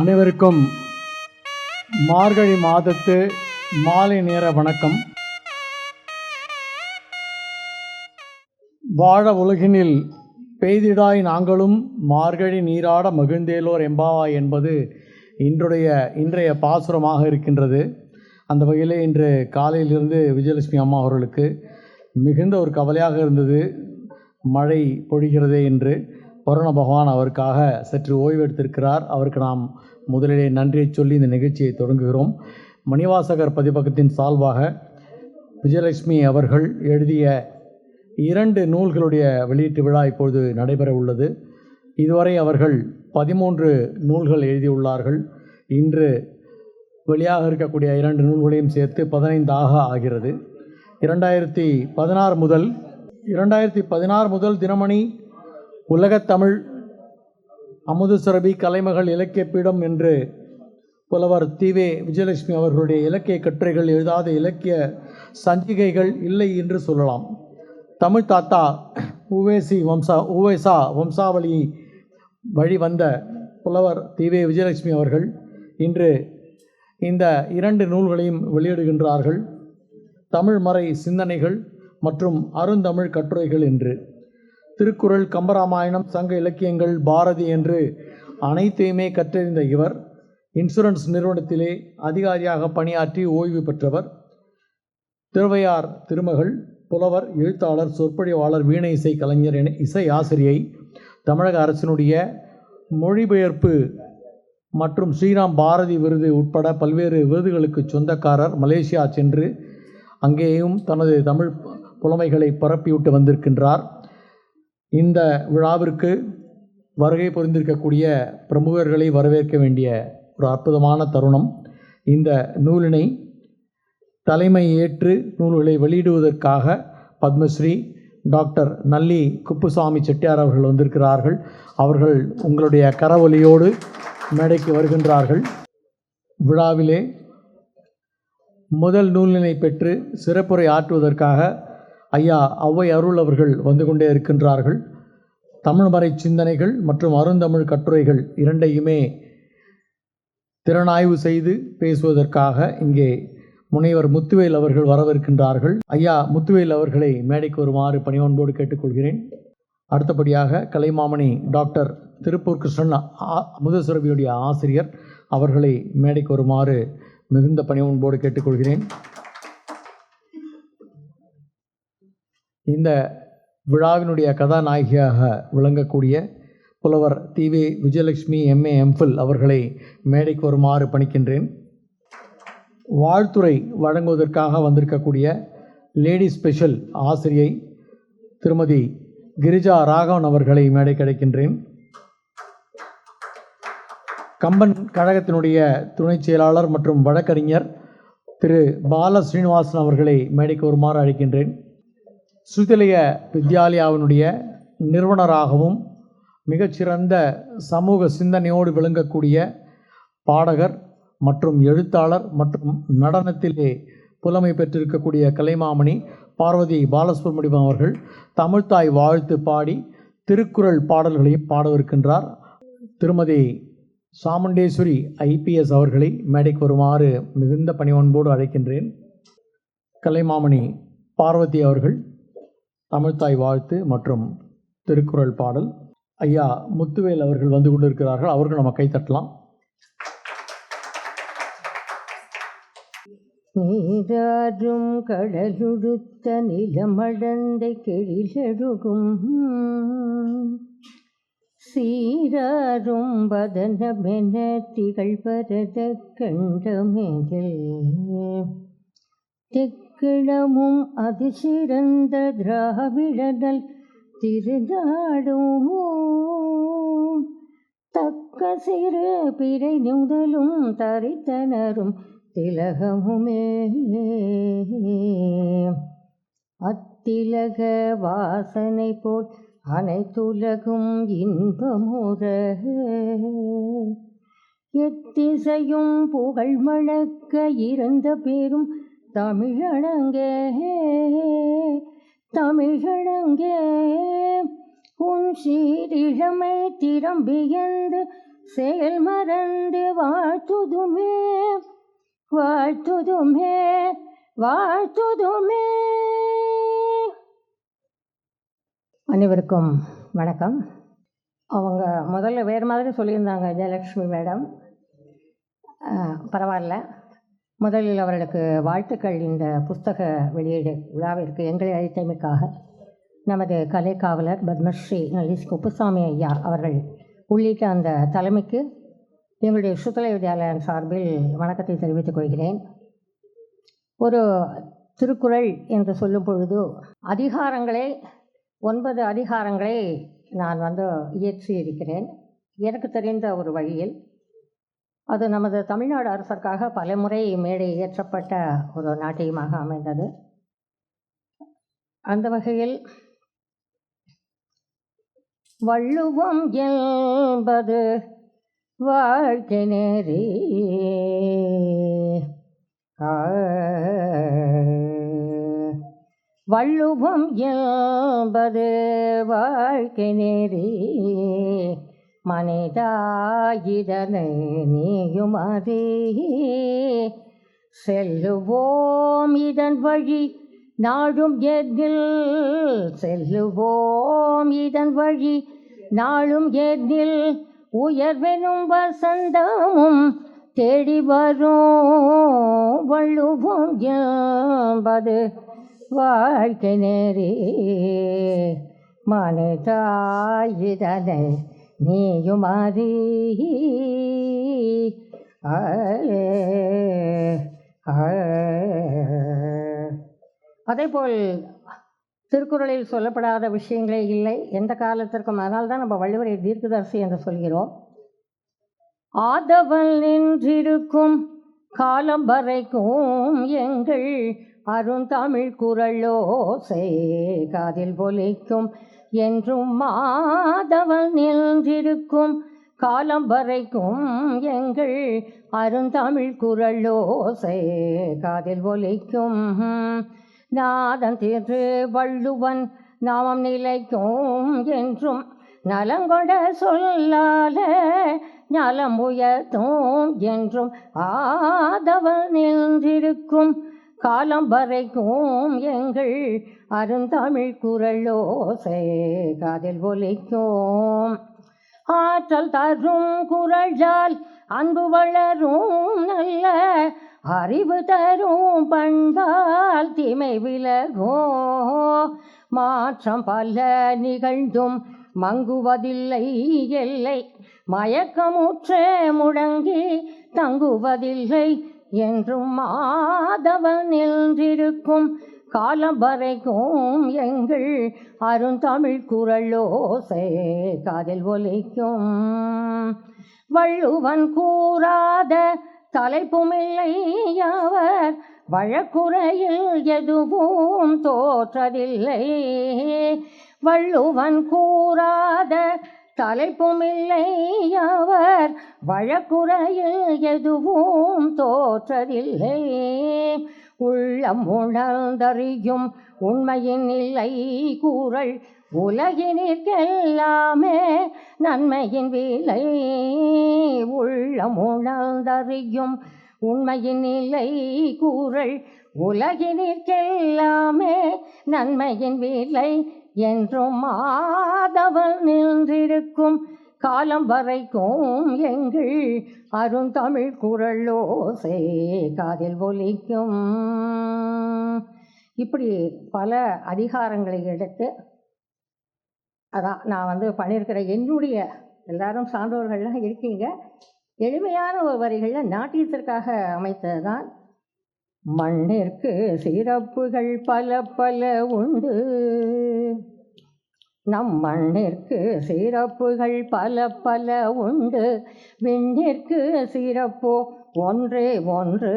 அனைவருக்கும் மார்கழி மாதத்து மாலை நேர வணக்கம். வாழ உலகினில் பெய்திடாய் நாங்களும் மார்கழி நீராட மகிழ்ந்தேலோர் எம்பாவா என்பது இன்றைய இன்றைய பாசுரமாக இருக்கின்றது. அந்த வகையிலே இன்று காலையிலிருந்து விஜயலட்சுமி அம்மா அவர்களுக்கு மிகுந்த ஒரு கவலையாக இருந்தது. மழை பொழிகிறதே என்று. வருண பகவான் அவருக்காக சற்று ஓய்வெடுத்திருக்கிறார். அவருக்கு நாம் முதலிலே நன்றியை சொல்லி இந்த நிகழ்ச்சியை தொடங்குகிறோம். மணிவாசகர் பதிப்பகத்தின் சால்வாக விஜயலட்சுமி அவர்கள் எழுதிய இரண்டு நூல்களுடைய வெளியீட்டு விழா இப்பொழுது நடைபெற உள்ளது. இதுவரை அவர்கள் பதிமூன்று நூல்கள் எழுதியுள்ளார்கள். இன்று வெளியாக இருக்கக்கூடிய இரண்டு நூல்களையும் சேர்த்து பதினைந்தாக ஆகிறது. இரண்டாயிரத்தி பதினாறு முதல் இரண்டாயிரத்தி பதினாறு முதல் தினமணி உலகத்தமிழ் அமுதசுரபி கலைமகள் இலக்கிய பீடம் என்று புலவர் தீவே விஜயலட்சுமி அவர்களுடைய இலக்கிய கட்டுரைகள் எழுதாத இலக்கிய சஞ்சிகைகள் இல்லை என்று சொல்லலாம். தமிழ் தாத்தா உவேசி வம்சா உவேசா வம்சாவளி வழி வந்த புலவர் தீவே விஜயலட்சுமி அவர்கள் இன்று இந்த இரண்டு நூல்களையும் வெளியிடுகின்றார்கள். தமிழ் மறை சிந்தனைகள் மற்றும் அருந்தமிழ் கட்டுரைகள் என்று. திருக்குறள் கம்பராமாயணம் சங்க இலக்கியங்கள் பாரதி என்று அனைத்தையுமே கற்றறிந்த இவர் இன்சூரன்ஸ் நிறுவனத்திலே அதிகாரியாக பணியாற்றி ஓய்வு பெற்றவர். திருவையார் திருமகள் புலவர் எழுத்தாளர் சொற்பொழிவாளர் வீணை இசை கலைஞர் என இசை ஆசிரியை தமிழக அரசினுடைய மொழிபெயர்ப்பு மற்றும் ஸ்ரீராம் பாரதி விருது உட்பட பல்வேறு விருதுகளுக்கு சொந்தக்காரர் மலேசியா சென்று அங்கேயும் தனது தமிழ் புலமைகளை பரப்பிவிட்டு வந்திருக்கின்றார். இந்த விழாவிற்கு வருகை புரிந்திருக்கக்கூடிய பிரமுகர்களை வரவேற்க வேண்டிய ஒரு அற்புதமான தருணம். இந்த நூலினை தலைமை ஏற்று நூல்களை வெளியிடுவதற்காக பத்மஸ்ரீ டாக்டர் நல்லி குப்புசாமி செட்டியார் அவர்கள் வந்திருக்கிறார்கள். அவர்கள் உங்களுடைய கரவொலியோடு மேடைக்கு வருகின்றார்கள். விழாவிலே முதல் நூலினை பெற்று சிறப்புரை ஆற்றுவதற்காக ஐயா ஔவை அருள் அவர்கள் வந்து கொண்டே இருக்கின்றார்கள். தமிழ்மறை சிந்தனைகள் மற்றும் அருந்தமிழ் கட்டுரைகள் இரண்டையுமே திறனாய்வு செய்து பேசுவதற்காக இங்கே முனைவர் முத்துவேல் அவர்கள் வரவிருக்கின்றார்கள். ஐயா முத்துவேல் அவர்களை மேடைக்கு வருமாறு பணிவன்போடு கேட்டுக்கொள்கிறேன். அடுத்தபடியாக கலைமாமணி டாக்டர் திருப்பூர் கிருஷ்ணன் ஆ- அமுதசுரபியுடைய ஆசிரியர் அவர்களை மேடைக்கு வருமாறு மிகுந்த பணிவன்போடு கேட்டுக்கொள்கிறேன். இந்த விழாவினுடைய கதாநாயகியாக விளங்கக்கூடிய புலவர் தீவே விஜயலட்சுமி எம்ஏ எம்ஃபில் அவர்களை மேடைக்கு வருமாறு பணிக்கின்றேன். வாழ்த்துறை வழங்குவதற்காக வந்திருக்கக்கூடிய லேடி ஸ்பெஷல் ஆசிரியை திருமதி கிரிஜா ராகவன் அவர்களை மேடை கிடைக்கின்றேன். கம்பன் கழகத்தினுடைய துணைச் செயலாளர் மற்றும் வழக்கறிஞர் திரு. பால ஸ்ரீனிவாசன் அவர்களை மேடைக்கு வருமாறு அழைக்கின்றேன். சுதலய வித்யாலயாவினுடைய நிறுவனராகவும் மிகச்சிறந்த சமூக சிந்தனையோடு விளங்கக்கூடிய பாடகர் மற்றும் எழுத்தாளர் மற்றும் நடனத்திலே புலமை பெற்றிருக்கக்கூடிய கலைமாமணி பார்வதி பாலசுப்ரமணியம் அவர்கள் தமிழ்த்தாய் வாழ்த்து பாடி திருக்குறள் பாடல்களையும் பாடவிருக்கின்றார். திருமதி சாமுண்டேஸ்வரி ஐபிஎஸ் அவர்களை மேடைக்கு வருமாறு மிகுந்த பணிவன்போடு அழைக்கின்றேன். கலைமாமணி பார்வதி அவர்கள் தமிழ்த்தாய் வாழ்த்து மற்றும் திருக்குறள் பாடல். ஐயா முத்துவேல் அவர்கள் வந்து கொண்டிருக்கிறார்கள். அவர்கள் நம்ம கைத்தட்டலாம் நீராறும் கடலுடுத்த நிலமடந்தை கெழிலெழுகும் சீராறும் பதனமென திகழ்வரத கண்டமேகள் தெக்கிழமும் அதிசிறந்த திராவிடனல் திருநாடும்? தக்க சிறு பிறை நுதலும் தரித்தனரும் திலகமுமே. அத்திலக வாசனை போல் அனைத்துலகும் இன்பமுற. எத்திசையும் புகழ் மழக்க இருந்த பேரும் தமிழணங்கே தமிழணங்கே உன் சீரிழமை திறம்பியந்து செயல் மறந்து வாழ்த்துதுமே வாழ்த்துதுமே வாழ்த்துதுமே. அனைவருக்கும் வணக்கம். அவங்க முதல்ல வேறு மாதிரி சொல்லியிருந்தாங்க ஜெயலக்ஷ்மி மேடம். பரவாயில்ல. முதலில் அவர்களுக்கு வாழ்த்துக்கள். இந்த புஸ்தக வெளியீடு விழாவிற்கு எங்களை அழைத்தமைக்காக நமது கலை காவலர் பத்மஸ்ரீ நலிஸ் குப்புசாமி ஐயா அவர்கள் உள்ளிட்ட அந்த தலைமைக்கு எங்களுடைய சுத்தலை வித்யாலயம் சார்பில் வணக்கத்தை தெரிவித்துக் கொள்கிறேன். ஒரு திருக்குறள் என்று சொல்லும் பொழுது அதிகாரங்களை ஒன்பது அதிகாரங்களை நான் வந்து இயற்றி இருக்கிறேன் எனக்கு தெரிந்த ஒரு வழியில் அது நமது தமிழ்நாடு அரசருக்காக பலமுறை மேடை இயற்றப்பட்ட ஒரு நாட்டியமாக அமைந்தது. அந்த வகையில் வள்ளுவம் என்பது வாழ்க்கை நெறி. வள்ளுவம் என்பது வாழ்க்கை நெறி. மனிதா இதனை நீயும் அதே. செல்லுவோம் இதன் வழி நாடும் எதில் செல்லுவோம் இதன் வழி நாளும் எதில் உயர்வெனும் வசந்தமும் தேடி வரும் வள்ளுவோம் என்பது வாழ்க்கை நெறி மனிதாயுதனை நீயும் அறி அதேபோல் திருக்குறளில் சொல்லப்படாத விஷயங்களே இல்லை எந்த காலத்திற்கும் அதனால் தான் நம்ம வள்ளுவரை தீர்க்கதரிசி என்று சொல்கிறோம் ஆதவன் நின்றிருக்கும் காலம் வரைக்கும் எங்கள் அருந்தமிழ் குரலோசை காதில் ஒலிக்கும் என்றும் மாதவன் நின்றிருக்கும். காலம் வரைக்கும் எங்கள் அருந்தமிழ் குரலோசை காதில் ஒலிக்கும் நாதன் திரு வள்ளுவன் நாமம் நிலைக்கும் என்றும் நலங்கொட சொல்லால நலம் உயர்த்தும் என்றும் ஆதவன் நின்றிருக்கும். காலம் வரைக்கும் எங்கள் அருந்தமிழ் குரலோசை காதில் ஒலிக்கும். ஆற்றல் தரும் குரல்ஜால் அன்பு வளரும் நல்ல அறிவு தரும் பண்பால் தீமை விலகும் மாற்றம் பல நிகழ்ந்தும் மங்குவதில்லை எல்லை மயக்கமுற்றே முடங்கி தங்குவதில்லை என்றும் மாதவன் நின்றிருக்கும் காலம் வரைக்கும் எங்கள் அருந்தமிழ் குரலோசை காதில் ஒலிக்கும். வள்ளுவன் கூறாத தலைப்புமில்லை அவர் வழக்குறையில் எதுவும் தோற்றதில்லை. வள்ளுவன் கூறாத தலைப்புமில்லை அவர் வழக்குறையில் எதுவும் தோற்றதில்லை. உள்ளம் உணர்ந்தறியும் உண்மையின் இல்லை கூறல். உலகினிற்கெல்லாமே நன்மையின் விலை. உள்ளம் உணர்ந்தறியும் உண்மையின் இல்லை கூறல். உலகினிற்கெல்லாமே நன்மையின் வீலை என்றும் மாதவன் நின்றிருக்கும் காலம் வரைக்கும் எங்கள் அருந்தமிழ் குரலோசை காதில் ஒலிக்கும். இப்படி பல அதிகாரங்களை எடுத்து அதான் நான் வந்து பண்ணியிருக்கிற என்னுடைய எல்லாரும் சான்றோர்கள்லாம் இருக்கீங்க எளிமையான ஒரு வரிகளில் நாட்டியத்திற்காக அமைத்தது தான் மண்ணிற்கு சிறப்புகள் பல பல உண்டு. நம் மண்ணிற்கு சிறப்புகள் பல பல உண்டு. விண்ணிற்கு சிறப்போ? ஒன்றே ஒன்று.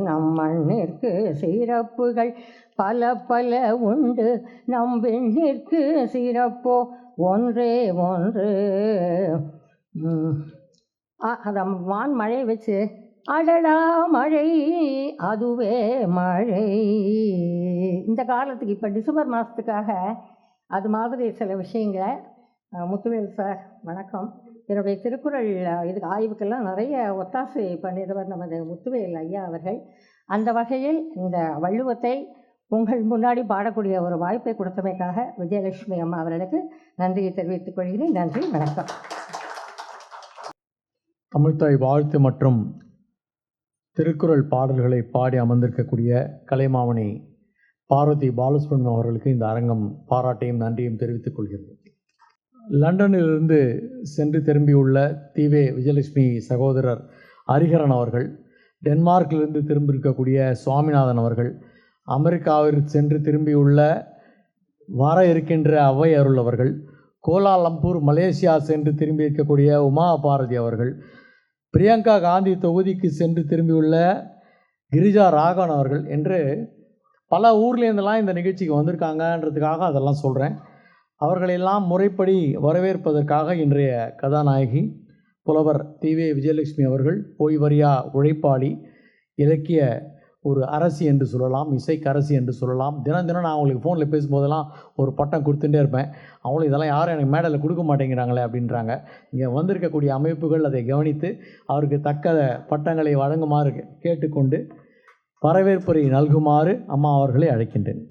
நம் மண்ணிற்கு சிறப்புகள் பல பல உண்டு. நம் விண்ணிற்கு சிறப்போ? ஒன்றே ஒன்று. அதை வான் மழை வச்சு அடடா மழை அதுவே மழை. இந்த காலத்துக்கு இப்போ டிசம்பர் மாதத்துக்காக அது மாதிரி சில விஷயங்களை முத்துவேல் சார் வணக்கம். என்னுடைய திருக்குறள் இது இதுக்கு ஆய்வுக்கெல்லாம் நிறைய ஒத்தாசை பண்ணிடுவர் நமது முத்துவேல் ஐயா அவர்கள். அந்த வகையில் இந்த வள்ளுவத்தை உங்கள் முன்னாடி பாடக்கூடிய ஒரு வாய்ப்பை கொடுத்தமைக்காக விஜயலட்சுமி அம்மா அவர்களுக்கு நன்றியை தெரிவித்துக் கொள்கிறேன். நன்றி வணக்கம். தமிழ்த்தாய் வாழ்த்து மற்றும் திருக்குறள் பாடல்களை பாடி அமர்ந்திருக்கக்கூடிய கலைமாமணி பார்வதி பாலசுப்ரமணியம் அவர்களுக்கு இந்த அரங்கம் பாராட்டையும் நன்றியும் தெரிவித்துக் கொள்கிறது. லண்டனிலிருந்து சென்று திரும்பியுள்ள தீவே விஜயலட்சுமி சகோதரர் ஹரிஹரன் அவர்கள் டென்மார்க்கிலிருந்து திரும்பியிருக்கக்கூடிய சுவாமிநாதன் அவர்கள் அமெரிக்காவிற்கு சென்று திரும்பியுள்ள வர இருக்கின்ற அவை அருள் அவர்கள் கோலாலம்பூர் மலேசியா சென்று திரும்பி இருக்கக்கூடிய உமா பாரதி அவர்கள் பிரியங்கா காந்தி தொகுதிக்கு சென்று திரும்பியுள்ள கிரிஜா ராகவன் அவர்கள் என்று பல ஊர்லேருந்தெல்லாம் இந்த நிகழ்ச்சிக்கு வந்திருக்காங்கன்றதுக்காக அதெல்லாம் சொல்கிறேன். அவர்களெல்லாம் முறைப்படி வரவேற்பதற்காக இன்றைய கதாநாயகி புலவர் தீவே விஜயலட்சுமி அவர்கள் ஓய்வறியா உழைப்பாளி இலக்கிய ஒரு அரசி என்று சொல்லலாம் இசைக்கரசி என்று சொல்லலாம். தினம் தினம் நான் அவங்களுக்கு ஃபோனில் பேசும்போதெல்லாம் ஒரு பட்டம் கொடுத்துட்டே இருப்பேன். அவங்களும் இதெல்லாம் யாரும் எனக்கு மேடலில் கொடுக்க மாட்டேங்கிறாங்களே அப்படின்றாங்க. இங்கே வந்திருக்கக்கூடிய அமைப்புகள் அதை கவனித்து அவருக்கு தக்க பட்டங்களை வழங்குமாறு கேட்டுக்கொண்டு வரவேற்புரை நல்குமாறு அம்மா அவர்களை அழைக்கின்றேன்.